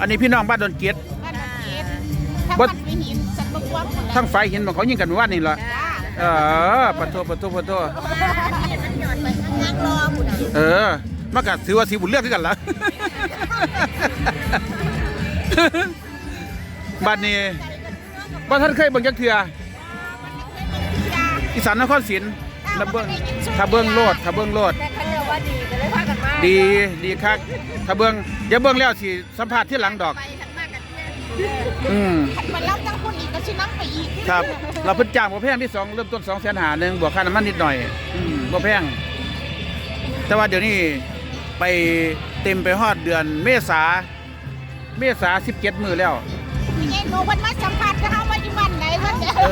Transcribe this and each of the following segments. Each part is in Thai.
อันนี้พี่น้องบ้านดอนเกียรติบ้านเกียรติถ้าบ่บ้านมีหินสันบกว้างหมดแล้วทั้งไฟเห็นบอกเขายิงกันเมื่อวานนี่เหรอจ้าเออปะโทปะโทปะโทมันหย่อนไปข้างล่างรอบุญเออมากะถือว่าสีบุญเลือกคือกันละบ้านนี้บ้านท่านเคยเบิ่งจักเทืออีสานนครศรีถ้าเบิ่งถ้าเบิ่งโลดถ้าเบิ่งโลดแต่เขาเรียกว่าดีก็เลยพากันมา ดีดีคักถ้าเบิ่งเดี๋ยวเบิ่งแล้วสิสัมภาษณ์ที่หลังดอก ไปทันมากกันเนี่ยอืมมันเล่าตั้งคนอีกก็ชินั่งไปอีกครับ เราเพิ่นจ้างบ่แพงที่สองเริ่มต้น2แสนหาหนึ่งบวกค่าน้ำมันนิดหน่อยอืมบ่แพง แต่ว่าเดี๋ยวนี้ไปเต็มไปฮอดเดือนเมษา เมษา17มื้อแล้วพี่เอ็นโนวันมาสัมผัสนะคะว่าอยู่บ้านไหนว่าจะเอ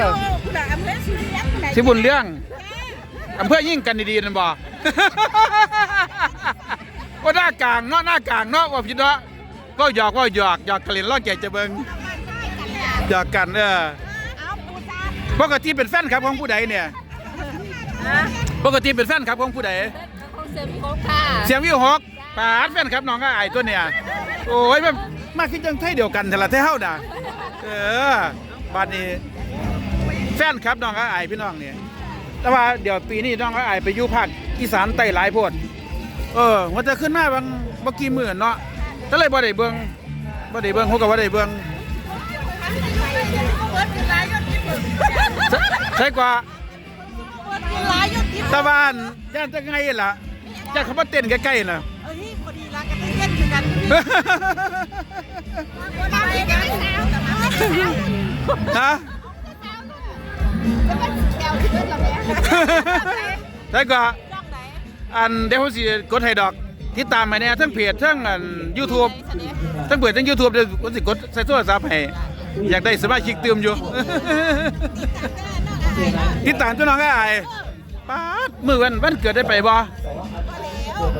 อผู้ใดอำเภอสุริยันผู้ใดสิบุญเรื่องอำเภอยิ่งกันดีๆนั่นบ่ ว่าหน้ากลางเนาะหน้ากลางเนาะว่าพี่เนาะก็หยอกก็หยอกหยอกกะเล่นล้อแก่จะเบิ่งหยอกกันเออเอาปูซานปกติเป็นแฟนครับของผู้ใดเนี่ยปกติเป็นแฟนครับของผู้ใดคงเสริมโคค่ะเสียงวิวฮอกปาดแฟนครับน้องก็อายตัวเนี่ยโอ้ยมันมาคิดจังไทยเดียวกันแต่ละไทยเฮาด่าเออบัดนี้ แฟนครับน้องก็อายพี่น้องเนี่ยแต่ว่าเดี๋ยวปีนี้น้องก็อายไปอยู่ภาคอีสานใต้หลายโพด เออว่าจะขึ้นมาบางบ่กี่มื้อเนาะก็เลยบ่ได้เบิ่งบ่ได้เบิ่งฮู้ก็บ่ได้เบิ่งเปิดเป็นหลายยอดที่เปิดใช่กว่าเปิดเป็นหลายยอดที่ตะวันย่านจะไงล่ะย่านเขามาเต้นใกล้ๆน่ะเอ้ยพอดีละกันเล่นกันตามไปกันแล้วฮะจะเป็นแถวที่เดินละแม่ใช่กว่าจ้ องไหนอันเดี๋ยวผมสิกดให้ดอกติดตามไปเนี่ยทั้งเพจทั้งอัน YouTube ทั้งเพจทั้ง YouTube เดี๋ยวผมสิกดใส่โทรศัพท์ให้อยากได้สมาชิกเติมอยู่ ติดตามตัวน้องก็อายป๊าดมื้อวันวันเกิดได้ไปบ่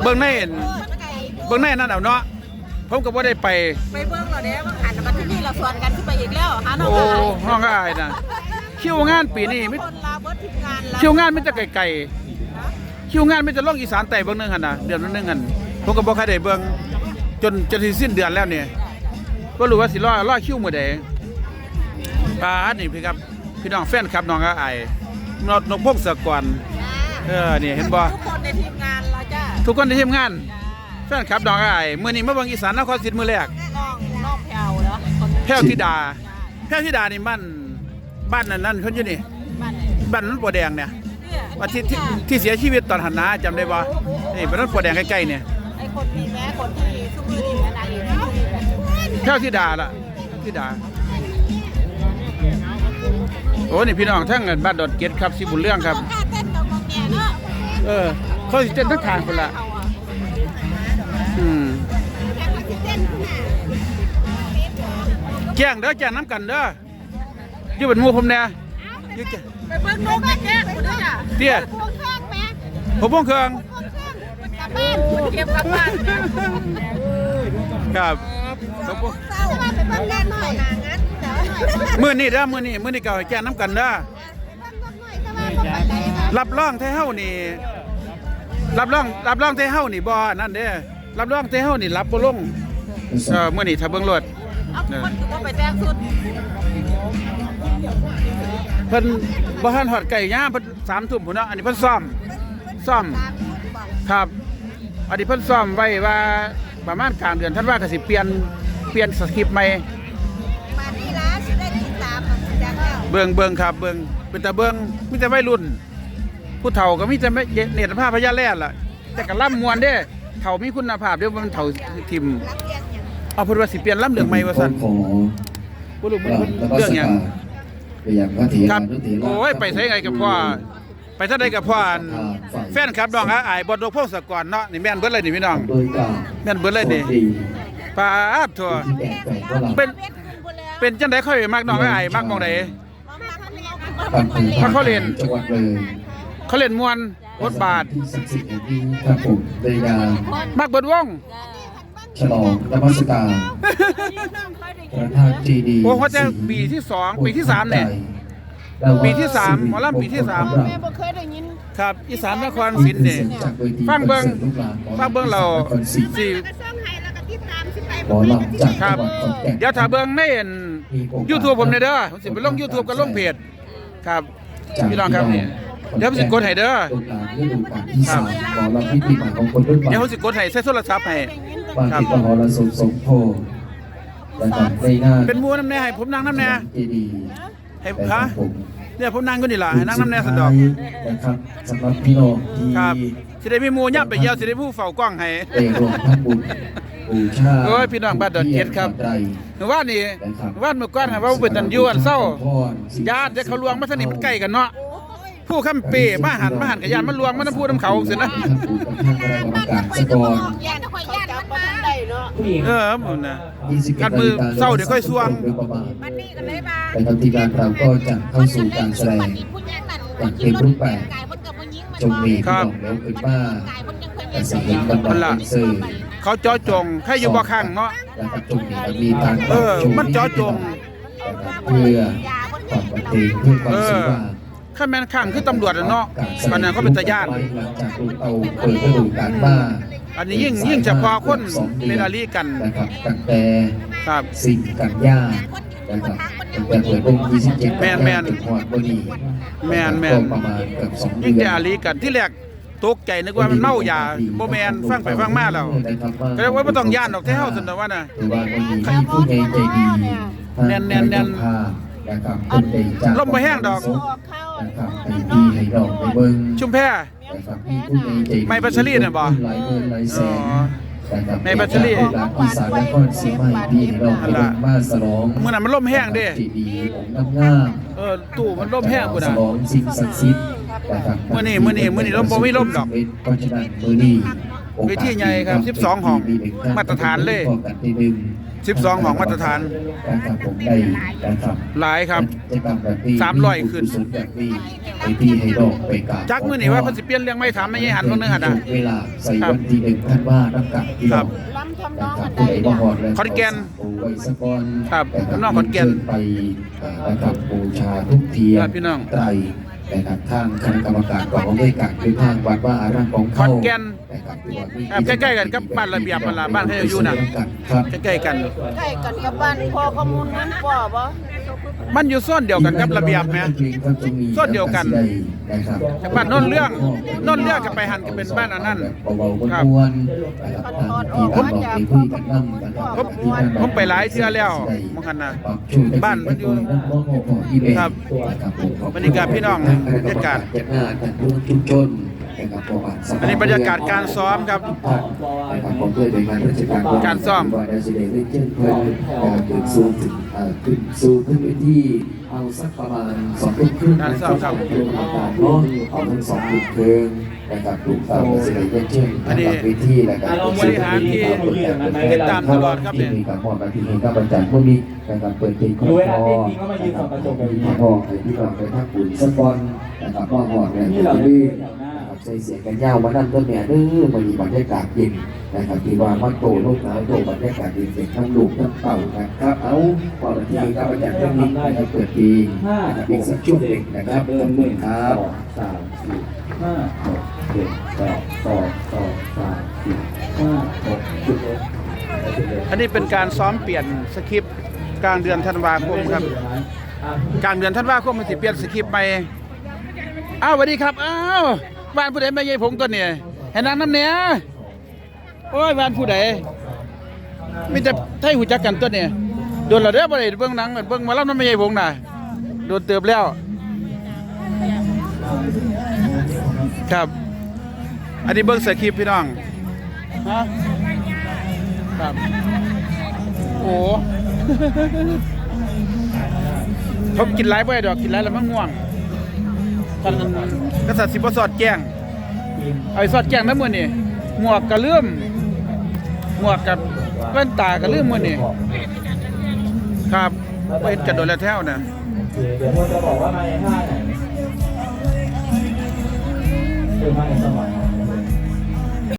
เบิ่งในเบิ่งในนั่นเอาเนาะผมก็บ่ได้ไป ไปเบิ้งเราเด้บางหันมาที่นี่เราสวนกันขึ้นไปอีกแล้วหาน้องโอ้ชายน้องก็อายน่ะคิวงานปีนี้มิคนลาเบิร์ดทีมงานละคิวงานมันจะไกลๆ คิวงานมันจะลงอีสานใต้เบิ่งหนึงหั่นน่ะเดือนละหนึงหั่นผมก็บ่ค่อยได้เบิ่งจนจนสิสิ้นเดือนแล้วเนี่ยบ่รู้ว่าสิรอรอคิวมื้อใดปาดนี่พี่ครับพี่น้องแฟนคลับน้องก็อายนกนกพงศกรเออนี่เห็นบ่ทุกคนในทีมงานเราจ้าทุกคนในทีมงานแฟนคลับน้องก็อายมื้อนี้มาเบิ่งอีสานนครศรีมื้อแรกน้องน้องแพรวเหรอคนแพ้วธิดาแพ้วธิดานี่บ้านบ้านนั่นนั่นเพิ่นอยู่นี่บ้านบ้านนั้นปัวแดงเนี่ยเนี่ย ว่าที่ที่ที่เสียชีวิตตอนหันหน้าจำได้บ่นี่บ้านนั้นปัวแดงใกล้ๆเนี่ยไอ้คนนี้แม่คนที่ทุกมือนี่แม่นางเอกที่นี่แหละแพ้วธิดาล่ะธิดาโอ้นี่พี่น้องทั้งบ้านดอนเกตครับสิบุญเรื่องครับค่าเต้นกับมองแก่เนาะเออเขาสิเต้นทั้งทางคนละเอาอะอืมแค่มาสิเต้นขึ้นน่ะแจ้งเด้อแจ้งน้ำกันเด้ออยู่เป็นหมู่ผมแน่ อยู่แจ้งไปเบิ่งนกแม่แก่คนนี้อะเตี้ยพวงเครื่องแม่ผมบ่เครื่องพวงเครื่องมันกลับบ้านมันเก็บกลับบ้านแม่ครับครับผมเศร้าว่าไปเบิ่งแน่หน่อยหางั้นแต่ว่าหน่อยเบิ่งมื้อนี้เด้อมื้อนี้มื้อนี้ก็ให้แจ้งน้ำกันเด้อหน่อยแต่ว่าบ่ปานใดค่ะรับรองไทเฮานี่รับรองรับรองไทเฮานี่บ่นั่นเด้อรับรองไทเฮานี่รับบ่ลงเออมื้อนี้ถ้าเบิ่งรถเอาคนก็ไปแต่งสุด เพิ่นบ่ทันฮอดไก่ย่ามเพิ่น3ทุ่มพุ่นเนาะอันนี้เพิ่นซ่อมซ่อมครับ อันนี้เพิ่นซ่อมไว้ว่าประมาณกลางเดือนธันวาก็สิเปลี่ยนเปลี่ยนสคริปต์ใหม่มานี่ล่ะสิได้ติดตามจากแล้วเบิ่งเบิ่งครับเบิ่งเป็นตาเบิ่งมีแต่วัยรุ่น ผู้เฒ่าก็มีแต่เนตรภาพพญาแล่ล่ะแต่ก็ล่ำมวนเด้เฒ่ามีคุณภาพเด้ว่ามันเฒ่าทิมรับเรียนอย่างเอาเพิ่นว่าสิเปลี่ยนลำเรื่องใหม่ว่าซั่นขอบ่รู้มันกราบเพิ่นนมัเรื่สองหยักางร ไปยังพระเถครัราบนุเถระโอ้ยไปไสไงกับพ่อไปทางใดกับพ่ออันแฟนครับน้องอาอายบ่ดกพงศกรเนาะนี่แม่นเบิดเลยนี่พี่น้อง โดยการแม่นเบิดเลยนี่ดีปาดทั่วที่แปลกแปลกว่าเราเป็นเวทขึ้นบนแล้วเป็นจังได๋ค่อยมักน้องอาอายมักหมองใดมาพักเรียนบางคนเพราะเขาเรียน จังหวัดเลยเขาเล่นม่วนบทบาทที่ศักดิ์สิทธิ์แห่งนี้ครับผมในงานมักเบิดวง ฉลองนมัสการพระธาตุเจดีย์โอ้เขาจะปีที่สองปีที่สามเนี่ยปีที่สามหมอลำปีที่สามแม่บ่เคยได้ยินครับอีสานนครศรีนี่ฟังเบิ่งฟังเบิ่งเราสิก็ซ่องให้แล้วก็ติดตามมอลำจากคจัรังบหวัดขอนแก่นเดี๋ยวถ้าเบิ่งในเห็น YouTube ผมเนี่ยเด้อผมสิไปลง YouTube กับลงเพจครับจากพี่น้องครับนี่เดี๋ยวผมสิกดให้เด้อต้นหลานฤดูกาลที่สามหมอลำพิธีใหม่ของคนรุ่นใหม่เดี๋ยวผมสิกดให้ใส่โทรศัพท์ให้ บ้านติดมหรสพสมโพธิ์นะครับในหน้าเป็นหมูน้ำแน่ให้ผมนั่งน้ำแน่เจดีย์ให้แต่ฮะผมเนี่ยผมนั่งก็นี่ล่ะให้นั่งน้ำแน่สะดอก นะครับสำหรับพี่น้องที่ครับ สิได้มีหมูย่ำไปเยี่ยวสิได้ผู้เฝ้ากล้องให้ได้ร่วมทำบุญบูชาโอ้ยพี่น้องบ้านดอนเจ็ดครับ ใด หรือว่านี่นะครับว่าเมื่อก่อนหาว่าเป็นตันยวนเศร้าญาติจะเขาลวงมาสนิทมันใกล้กันเนาะ ผู้คำเปมาหันมาหันกับยานมันลวงมันน้ำพูน้ำเขาเสินะท่านผู้ประธานคณะกรรมการสกรย่านคอยย่านมันมาได้เนาะเออผมนะ21กัดมือเศร้าเดี๋ยวค่อยสวงโดยประมาณมันนี่กันเลยมาแต่ทางทีมงานเราก็จะเข้าสู่การแสดงอย่างเต็มรูปแบบจงมีครัพี่บน้องแล้วเป็นว่าแต่สิ่งเห็นกำลังเป็นสื่อเขาเจอจงใครอยู่บ่ข้างเนาะนะครับจงมีและมีการเออมันเจาะจงเพื่อความบันเทิงเพื่อความสุขว่า ข้าแม่นข้างคือตำรวจอะเนาะปานนั้นเขาเป็นตาญาติหลังจากดูเอาเปิดฤดูกาลมาอันนี้ยิ่งยิ่งเฉพาะคนเป็นอาลีกันนะครับตั้งแต่ครับ สิ่งกันยานะครับตั้งแต่เปิดวง27แม่นแม่นถึงหอดวันนี้แม่นแม่นก็ประมาณเกือบสองเดืยิ่งอนแต่อาลีกันที่แรกตกใจนึกว่ามันเมายาบ่แม่นฟังไปฟังมาแล้วก็เลยว่าบ่ต้องย่านดอกแท้เฮาซั่นดอกว่าน่ะถือว่าวันนี้มีผู้ใหญ่ใจดีแน่นแน่นแน่นนะครับเป็นได้จากลมบ่แห้งดอก นะครับให้พี่ให้ดอกไปเบิ่งชุมแพ นะครับมีผู้ใหญ่ใจดีไม้ปัชรีน่ะบ่หลายหมื่นหลายแสนอ๋อนะครับไม้ปัชรีจากหลานอีสานนครศรีมาให้พี่ให้ดอกไปเบิ่งมาสลองมื้อนั้นมันลมแห้งเด้เจดีย์องค์งาม เออตู้มันลมแห้งพุ่นสน่ะลองสิ่งศักดิ์สิทธิ์นะครับมื้อนี้มื้อนี้มื้อนี้ลมบ่มีลมดอก เพราะฉะนั้นมื้อนี้ เวทีใหญ่ครับ 12 ห้องมาตรฐานเลย 12 ห้องมาตรฐานนะครับผมได้นะครับหลายครับจะทำแบบนี้สามร้อยขึ้นสุดแบบนี้ไอพี่ให้ดอกไปกราบจักมื้อนี้ว่าเพิ่นสิเปลี่ยนเรื่องไม่ถามไม่ใช่หันเบิ่งนึงหั่นน่ะเวลาใส่วันที่หนึ่งท่านว่าน้ำกัดพี่ครัน้อบงล้ำทำน้นะองครักับนผู้ได้ใดมาหอดแล้วขอนแก่นโอ้ยสะกอนครับะน้องขอนแก่นไปอ่านะครับบูชาทุกเทียนครับพี่น้องไตร นะครับทางคณะกรรมการกองได้การคือทางวัดว่าอารามของขเขาอนแก่นนะครับที่ว่ามีครับใกล้ๆกันกับบ้านระเบียบนั่นล่ะบ้านเขาอยู่น่ะ ครับ ใกล้ๆกัน ใกล้กันกับบ้านพ่อข้อมูลนั้นพ่อบ่ มันอยู่ซ่อนเดียวกันกับระเบียบแหมส่วนเดียวกันนะครับจากบ้านโน่นเรื่องโน่นเรื่องกับไปหันก็เป็นบ้านอันนั้นเบาๆครับม้วนๆนะครับทางที่ท่านบอกที่คุยกันนั่งนะครับผมที่ท่านบอกผมไปหลายเทื่อแล้วมองหันน่ะปรับช่วยบ้านมันอยู่ครับบรรยากาศพี่น้องบรรยากาศจัดงานจัดรุ่นชุมชน นะครับประวัติศสตอันนี้บรรยากาศการซ้อมครับนะครับผมด้วยหน่วยงานราชการการซ่อมว่าได้แสดงได้เช่นเพื่อนนะครับขึ้นสู่ถึงเอ่อขึ้นสู่ขึ้นไปที่เอาสักประมาณสองทุ่มครึ่งการซ่อมครับเรื่องของการเนาะเอาทั้งสองทุ่มครึ่งนะครับถูกตามแสดงได้เช่นอันนี้นะครับวิธีนะครับบริหารที่ติดตามตลอดครับเนี่ยที่มีการมอบหน้าที่ให้กับอาจารย์พวกนี้นะครับเปิดเพลงของดูเวพ่ลาอเต้นจริงก็มายืนส่องกระจกแบบนี้พ่อให้พี่น้องไปทักบุญสักวันนะครับว่าหอดเนี่ยนี่ ช้เล่นแถวหน้านะครับใส่เสียงกันยาวมานั่นต้นเนี่ยเด้อมามีบรรยากาศเย็นนะครับที่ว่ามันโตลูกหนาวโตบรรยากาศเย็นเสียงทั้งลูกทั้งเต่านะครับเอาพอนที่กับอาจารย์เรื่องนี้นะครับเปิดเพลงห้านะครับอีกสักช่วงหนึ่งนะครับขอบคุณครับสามสี่ห้าหกเจ็ดแปดสองสองสามสี่ห้าหกสิบเอ็ดอันนี้เป็นการซ้อมเปลี่ยนสคริปต์กลางเดือนธันวาคมครับกลางเดือนธันวาคมมันสิเปลี่ยนสคริปต์ใหม่อ้าวสวัสดีครับอ้าว บ้านผู้ใดแม่ยายผงตัวเนี่ยให้นางน้ำเนี่ยโอ้ยบ้านผู้ใดมีแต่ไทยหูจักกันตัวเนี่ยโดนและเด้อบ่ได้เบิ่งหนังเบิ่งมาล้วน้ำแม่ยายผงน่ะโดนเติบแล้ว ครับ อันนี้เบิ่งสคริปพี่น้องฮะครับโอ้เขากินหลายบ่ได้ดอกกินหลายแล้วมันง่วง กันกษัตริย์สิบ่สอดแจ้งเอาไอ้สอดแจ้งนำมื้อนี่หมวกก็ลืมหมวกกับแว่นตาก็ลืมมื้อนี่ครับบ่เห็นกันโดนแล้วแถวน่ะเดี๋ยวผมจะบอกว่ามาในท่าไหนคือมาในสวรรค์